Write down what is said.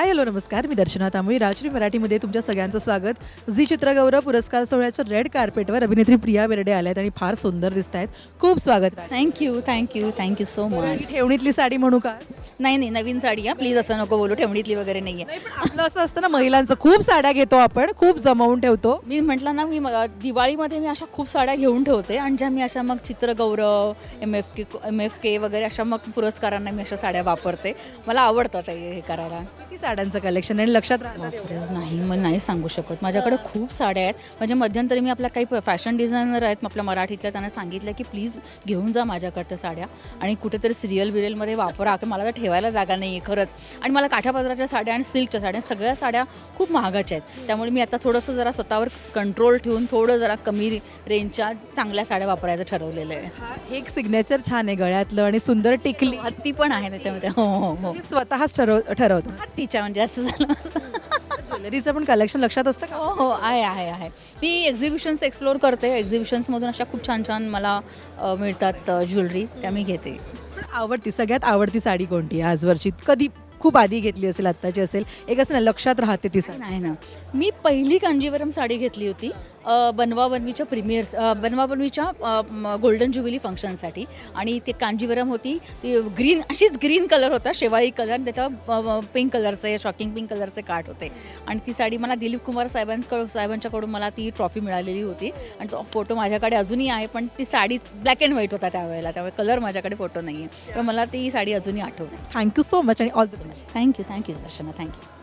Hi hello नमस्कार. मी दर्शना तांबळी राजश्री मराठीमध्ये तुमच्या सगळ्यांचं स्वागत. झी चित्रगौरव पुरस्कार सोहळ्याच्या रेड कार्पेटवर अभिनेत्री प्रिया बेर्डे आल्या आहेत आणि फार सुंदर दिसत आहेत खूप स्वागत. Thank you thank you thank you so much ठेवणीतली sari म्हणू का? नाही नाही नवीन साडी आहे प्लीज असं नको बोलू ठेवणीतली वगैरे नाही आहे नाही पण आपलं असं असतं ना महिलांचं खूप साड्या घेतो आपण खूप जमवून ठेवतो. मी म्हटलं ना मी म- दिवाळीमध्ये मी अशा खूप साड्या घेऊन ठेवते आणि ज्या मी अशा मग Chitragaurav M F K M F K वगैरे अशा मग पुरस्कारांना मी अशा साड्या वापरते. मला आवडतात हे हे करायला. किती साड्यांचं कलेक्शन आणि लक्षात? नाही मग नाही सांगू शकत. माझ्याकडे खूप साड्या आहेत. म्हणजे मध्यंतरी मी आपल्या काही फॅशन डिझायनर आहेत आपल्या मराठीतल्या त्यांना सांगितलं की प्लीज घेऊन जा माझ्याकडच्या साड्या आणि कुठेतरी सिरियल बिरियलमध्ये वापरा मला तर ठेवायला जागा नाही आहे खरंच. आणि मला काठापदराच्या साड्या आणि सिल्कच्या साड्या सगळ्या साड्या खूप महागाच्या आहेत. त्यामुळे मी आता थोडंसं जरा स्वतःवर कंट्रोल ठेवून थोडं जरा कमी रेंजच्या चांगल्या साड्या वापरायचं ठरवलेलं आहे. हा एक सिग्नेचर छान आहे गळ्यातलं आणि सुंदर टिकली. हत्ती पण आहे त्याच्यामध्ये. हो हो हो. स्वतःच ठरव ठरवतं. हत्तीच्या म्हणजे असं झालं. ज्वेलरीचं पण कलेक्शन लक्षात असतं का? हो हो आहे आहे आहे. मी एक्झिबिशन्स एक्सप्लोअर करते. एक्झिबिशन्समधून अशा खूप छान छान मला मिळतात ज्वेलरी. त्या मी घेते. आवडती सगळ्यात आवडती साडी कोणती आहे आजवरची? कधी खूप आधी घेतली असेल आत्ताची असेल एक असं ना लक्षात राहते ती साडी. नाही ना. मी पहिली कांजीवरम साडी घेतली होती. बनवा बनवीच्या प्रीमियर्स अ, बनवा बनवीच्या अ, म, गोल्डन ज्युबिली फंक्शनसाठी आणि ते कांजीवरम होती ती ग्रीन अशीच ग्रीन कलर होता शेवाळी कलर आणि त्याच्यावर पिंक कलरचे शॉकिंग पिंक कलरचे काठ होते. आणि ती साडी मला दिलीप कुमार साहेबांकडून साहेबांच्याकडून मला ती ट्रॉफी मिळालेली होती. आणि तो फोटो माझ्याकडे अजूनही आहे पण ती साडी ब्लॅक अँड व्हाईट होता त्यावेळेला. त्यामुळे कलर माझ्याकडे फोटो नाही आहे पण मला ती साडी अजूनही आठवते. थँक्यू सो मच आणि all the thank you thank you Darshana thank you